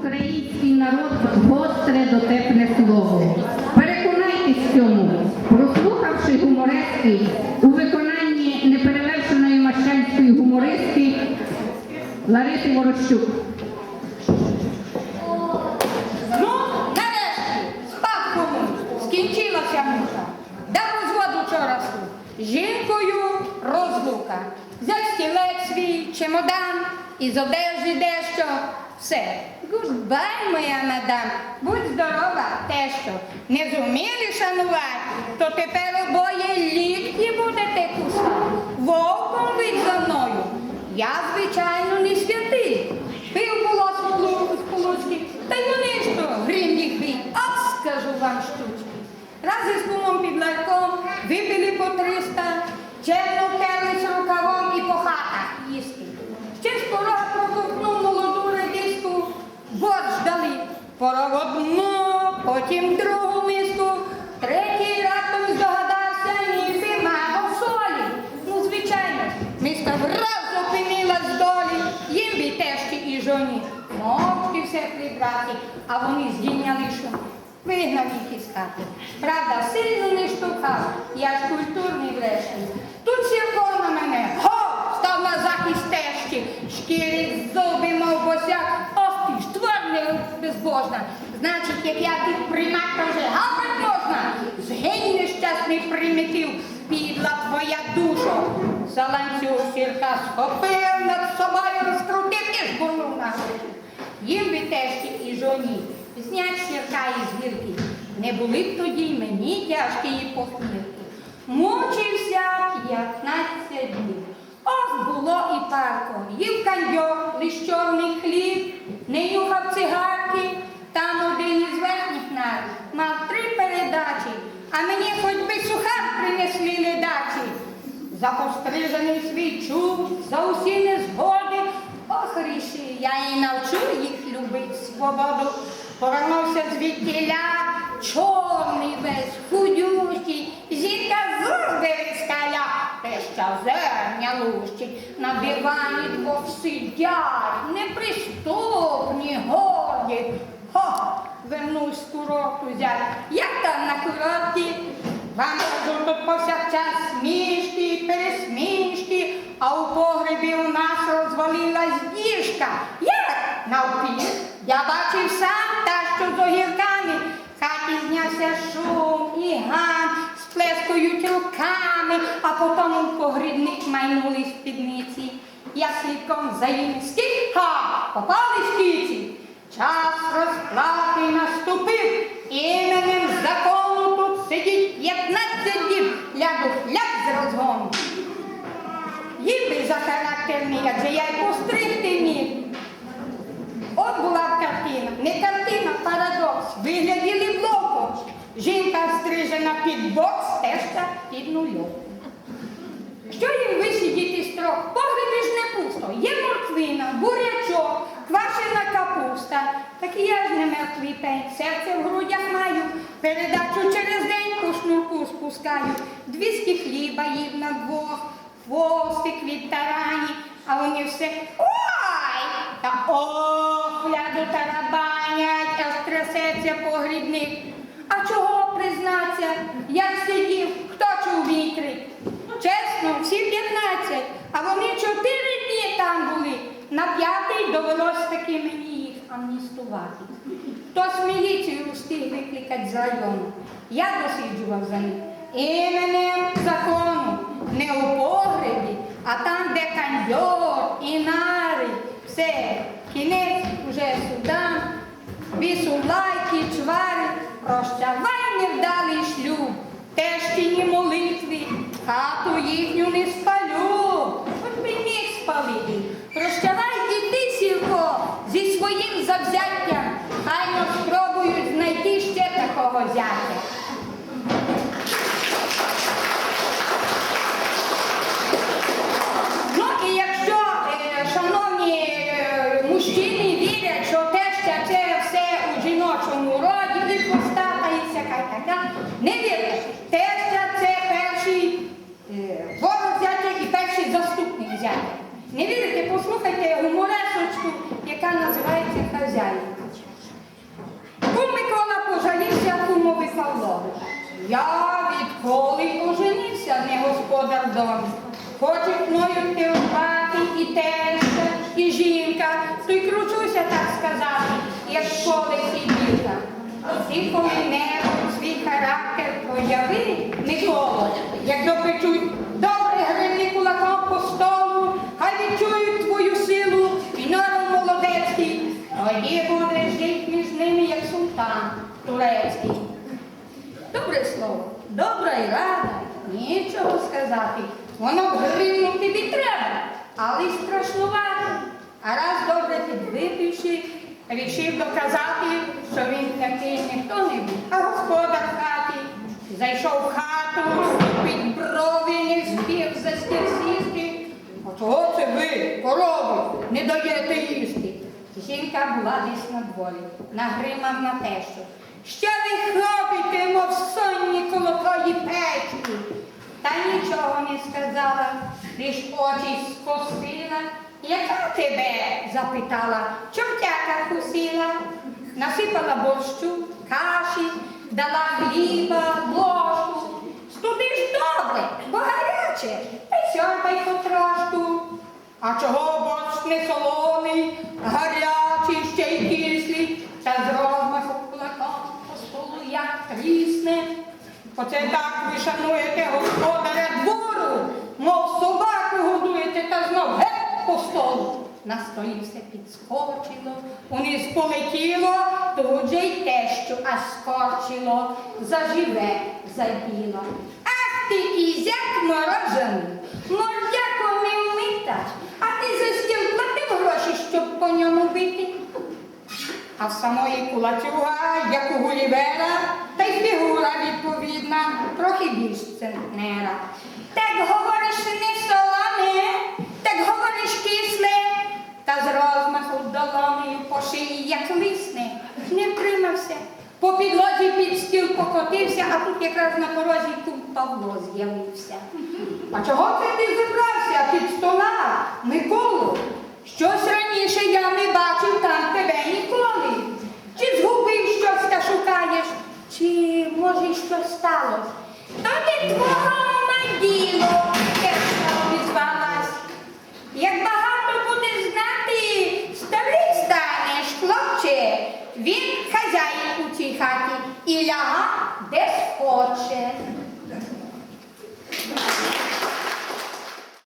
український народ гостре дотепне слово. Переконайтесь в цьому, прослухавши гуморески у виконанні неперевершеної мащанської гумористки Лариси Ворощук. Ну, нарешті, спав скінчилася мука. Дав розводу вчора. Жінкою розлука. Взяв стілець свій, чемодан, і з одежі дещо. Все. Гудбай, моя мадам, будь здорова, те, що Не зуміли шанувати, то тепер обоє літки будете кусати. Вовком ви за мною. Я, звичайно, не святий. Пив було з полуцьки, та й вони що, грім їх бій. От скажу вам штучки. Раз із кумом під ларьком випили по триста, чемно келись рукавом і по хатах їсти. Ще з порога проковтнув молоду редиску, борщ дали. Порав одну, потім другу миску, третій раптом здогадався, ніби мало солі. Ну, звичайно, миска враз опинилась з долі, їм би тещі і жоні. Мовчки все прибрати, а вони здійняли що. Вигнав їх із хати. Правда, сильно не штовхав, я ж культурний врешті. Тут сірко на мене, го, став на захист тещі, шкірить зуби, мов босяк, ох ти безбожна. Значить, як я тут примак, то вже гапать можна. Згинь нещасний примітив, підла твоя душа. За ланцюг сірка схопив над собою, розкрутив і жбурнув на грудь. Їм би тещі і жоні, знять сірка із гірки. Не були б тоді мені тяжкії похмірки. Мучився 15 днів. Ох, було і парко. Їв каньйо, лиш чорний хліб, не нюхав цигарки. Там один із верхніх нар мав три передачі, а мені хоч би сухар принесли ледачі. За пострижений свій чуб, за усі незгоди. Ох, ріши, я і навчу їх любить свободу. Повернувся звідтіля, чорний весь, худющий, зірка зуби скаля, те що зерня лущить, на дивані двох сидять, неприступні, горді. Хо, вернусь курорту зять. Як там на курорті? Вам тут повсякчас смішки, пересмішки, а у погребі у нас розвалилась діжка. Як навпіл? Я бачив сам та, що з огірками. В хаті знявся шум і гам, сплескують руками, а потім у погрібник майнули спідниці. Я слідком за їм ха, попали скіці. Час розплати наступив, іменем закону тут сидіть 15 діб, ляду хляб з розгону. Їм би за характерний, адже я й постригти міг. От була б картина, не картина, парадокс. Вигляділи блоком. Жінка стрижена під бокс, теща під нульом. Що їм висидіти строк? Погреби ж не пусто. Є морквина, бурячок, квашена капуста. Так і я ж не мертвий пень, серце в грудях маю. Передачу через день по шнурку спускаю. Двісті хліба їв на двох, хвостик від тарані, а вони все ой! Та ох, ляду тарабанять, аж трясеться погрібник. А чого признаться, як сидів, хто чув вітри? Чесно, всі 15, а вони чотири дні там були. На п'ятий довелось таки мені їх амністувати. Хтось міліцію встиг викликати з району. Я досліджував за них. Іменем закону, не у погребі, а там, де каньйор і нари. Все, кінець уже судам, вісу лайки, чвари, прощавай хату їхню не спалю, хоч би міг спалити. Прощавай і ти, сірко, зі своїм завзяттям, хайно спробують знайти ще такого зятя. Ну і якщо, е, шановні е, мужчини вірять, що теща це все у жіночому роді, і хвостата і всяка така, не вірте. Теща це перший е, ворог взяття Я відколи оженився, не господар в домі. Хочуть мною керувати і теща, і жінка, то й кручуся, так сказати, як школи сиділка. Ти коли-небудь свій характер прояви, Микола, як допечуть добре гривні кулаком по столу, хай відчують твою силу і народ молодецький, тоді будеш жити між ними, як султан турецький. Добра й рада, нічого сказати. Воно б гривну тобі треба, але й страшнувато. А раз добре підвипивши, рішив доказати, що він такий ніхто не хто-небудь, а господар хаті. Зайшов в хату, під брові не збіг за стіл сісти. Чого це ви, корови, не даєте їсти? Жінка була десь на дворі, нагримав на тещу. Що ви робите, мов сонні коло твої печі? Та нічого не сказала, лиш очі скосила. Яка тебе? запитала, чортяка кусила, насипала борщу, каші, дала хліба, ложку. Студиш добре, бо гаряче, та й сьорбай потрошку. А чого борщ не солоний, Оце так ви шануєте господаря двору, мов собаку годуєте та знов геть по столу. На столі все підскочило, униз полетіло, тут же й те, що аж скорчило, заживе, заділо. Ах ти кізяк морожений, мордяко не вмита, а ти за стіл платив гроші, щоб по ньому бити. А самої кулацюга, як у Гулівера, фігура відповідна, трохи більш центнера. Так говориш не солоне, так говориш кисле, та з розмаху долонею по шиї, як лисне, не втримався. По підлозі під стіл покотився, а тут якраз на порозі кум Павло з'явився. А чого це ти зібрався під стола, Миколу? Щось раніше я не бачив там тебе ніколи. Чи згубив щось та шукаєш, чи сталося? То ти твого наділо, діло, тешка обізвалась. Як багато будеш знати, старий станеш, хлопче. Він хазяїн у цій хаті і ляга.